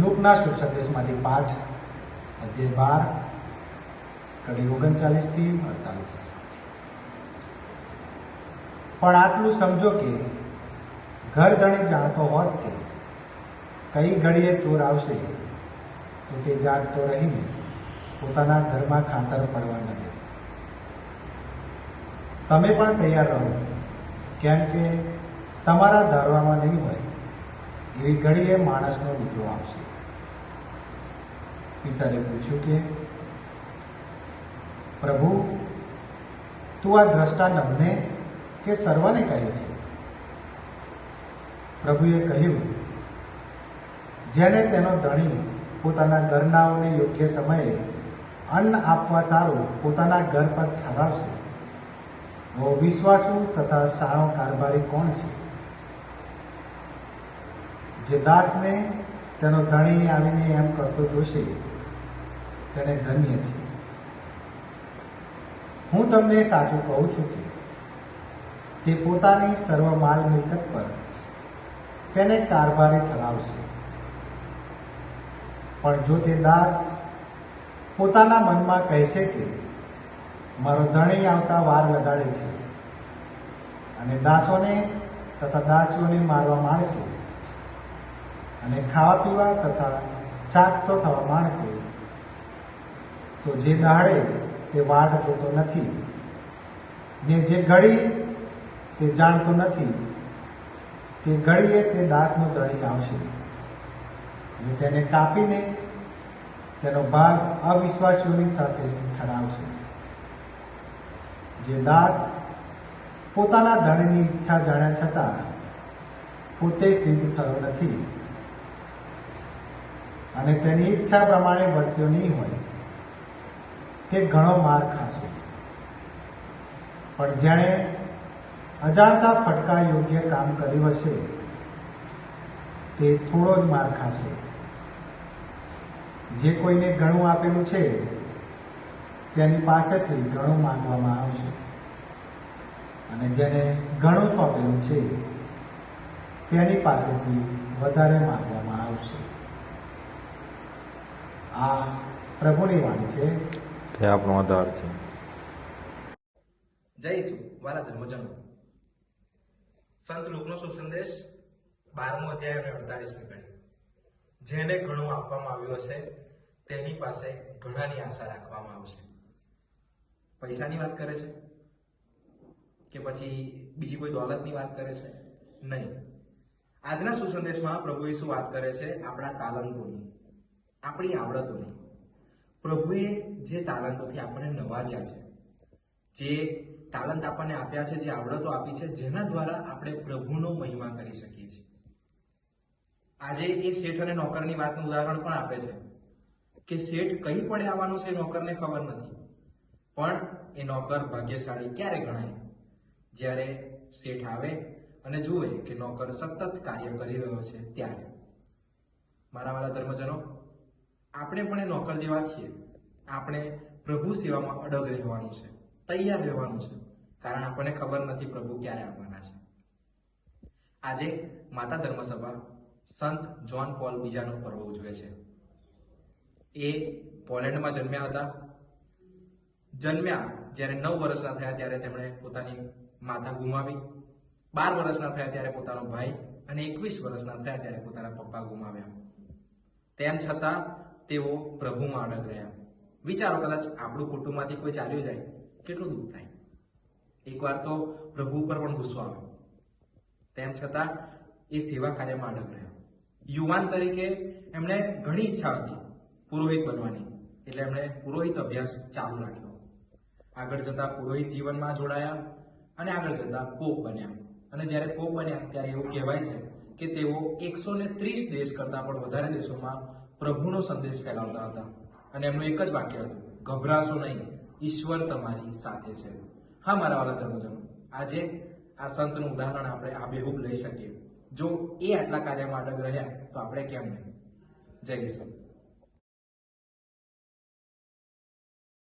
લુકના શુભ સંદેશમાંથી પાઠ, અધ્યાય બાર, કડી ઓગણચાલીસથી અડતાલીસ. પણ આટલું સમજો કે ઘર ધણી જાણતો હોત કે કઈ ઘડીએ ચોર આવશે, તો તે જાગતો રહીને પોતાના ઘરમાં ખાતર પડવા ન દે. તમે પણ તૈયાર રહો, કેમ કે તમારા ધારવામાં નહીં હોય. એવી ઘડીએ માણસનો દીકરો આવશે. પિતાએ પૂછ્યું કે, પ્રભુ, તું આ દ્રષ્ટા નમને કે સર્વને કહે છે? પ્રભુએ કહ્યું, જેને તેનો ધણી પોતાના ઘરનાઓને યોગ્ય સમયે અન્ન આપવા સારું પોતાના ઘર પર ઠરાવશે તો વિશ્વાસુ તથા સારો કારભારી કોણ છે? જે દાસને તેનો ધણી આવીને એમ કરતો જોશે, તેને ધન્ય છે. હું તમને સાચું કહું છું કે તે પોતાની સર્વ માલ મિલકત પર તેને કારભારી ઠરાવશે. પણ જો તે દાસ પોતાના મનમાં કહેશે કે મારો ધણી આવતા વાર લગાડે છે અને દાસોને તથા દાસીઓને મારવા માંડશે અને ખાવા પીવા તથા ચાકતો થવા માંડશે. તો જે દાડે તે વાટ જોતો નથી, ને જે ઘડી તે જાણતો નથી, તે ઘડીએ તે દાસનો ધણી આવશે. અને તેને કાપીને તેનો ભાગ અવિશ્વાસીઓની સાથે ઠરાવશે. જે દાસ પોતાના ધણીની ઈચ્છા જાણ્યા છતાં પોતે સિદ્ધ થયો નથી. અને તેની ઈચ્છા પ્રમાણે વર્ત્યો નહીં હોય, તે ઘણો માર ખાશે. પણ જેણે અજાણતા ફટકા યોગ્ય કામ કર્યું હશે, તે થોડો જ માર ખાશે. જે કોઈને ઘણું આપેલું છે, તેની પાસેથી ઘણું માંગવામાં આવશે. અને જેને ઘણું સોંપેલું છે, તેની પાસેથી વધારે માંગવામાં આવશે આ પ્રભુની વાણી છે. તે આપણો આધાર છે. જય ઈસુ. વાલા ધર્મજનો. સંત લોકનો શુભ સંદેશ બારમો અધ્યાય અને અડતાલીસમી કડી. જેને ઘણું આપવામાં આવ્યું હશે તેની પાસે ઘણાની આશા રાખવામાં આવશે. પૈસાની વાત કરે છે? કે પછી બીજી કોઈ દોલતની વાત કરે છે? નહીં. આજના સુસંદેશમાં પ્રભુ ઈસુ વાત કરે છે આપણા તાલંતોની. આપણી આવડતોની. પ્રભુએ જે તાલંતોથી આપણને નવાજ્યા છે, જે તાલંત આપણને આપ્યા છે, જે આવડતો આપી છે, જેના દ્વારા આપણે પ્રભુનો મહિમા કરી શકીએ છીએ. આજે એ શેઠ અને નોકરની વાતનું ઉદાહરણ પણ આપે છે કે શેઠ કઈ પડે આવવાનું છે નોકરને ખબર નથી. પણ એ નોકર ભાગ્યશાળી ક્યારે ગણાય? જ્યારે શેઠ આવે અને જુએ કે નોકર સતત કાર્ય કરી રહ્યો છે ત્યારે. મારા વાળા ધર્મજનો આપણે પણ એ નોકર જેવા છીએ. આપણે પ્રભુ સેવામાં અડગ રહેવાનું છે, તૈયાર રહેવાનું છે. કારણ આપણને ખબર નથી પ્રભુ ક્યારે આવવાના છે. આજે માતા ધર્મસભા સંત જોન પોલ બીજાનો પર્વ ઉજવે છે. એ પોલેન્ડમાં જન્મ્યા હતા. જન્મ્યા જ્યારે નવ વર્ષના થયા ત્યારે તેમણે પોતાની માતા ગુમાવી. બાર વર્ષના થયા ત્યારે પોતાનો ભાઈ અને એકવીસ વર્ષના થયા ત્યારે પોતાના પપ્પા ગુમાવ્યા. તેમ છતાં તેઓ પ્રભુમાં અડગ રહ્યા. વિચારો કદાચ આપણું કુટુંબમાંથી કોઈ ચાલ્યું જાય, કેટલું દુઃખ થાય? એકવાર તો પ્રભુ ઉપર પણ ગુસ્સો આવે તેમ છતાં એ સેવા કાર્યમાં અડગ રહ્યા. યુવાન તરીકે એમણે ઘણી ઈચ્છા હતી પુરોહિત બનવાની, એટલે એમણે પુરોહિત અભ્યાસ ચાલુ રાખ્યો. આગળ જતા પુરોહિત જીવનમાં જોડાયા અને આગળ જતા પોપ બન્યા. અને જ્યારે પોપ બન્યા, ત્યારે એવું કહેવાય છે કે તેઓ એકસો ને ત્રીસ દેશ કરતા પણ વધારે દેશોમાં પ્રભુનો સંદેશ ફેલાવતા હતા અને એમનું એક જ વાક્ય હતું, ગભરાશો નહીં, ઈશ્વર તમારી સાથે છે. હા, મારા વાલા ધર્મજનો, આજે આ સંતનું ઉદાહરણ આપણે આબેહૂબ લઈ શકીએ. જો એ આટલા કાર્યમાં અડગ રહ્યા, તો આપણે કેમ નહીં? જય ઈશ્વર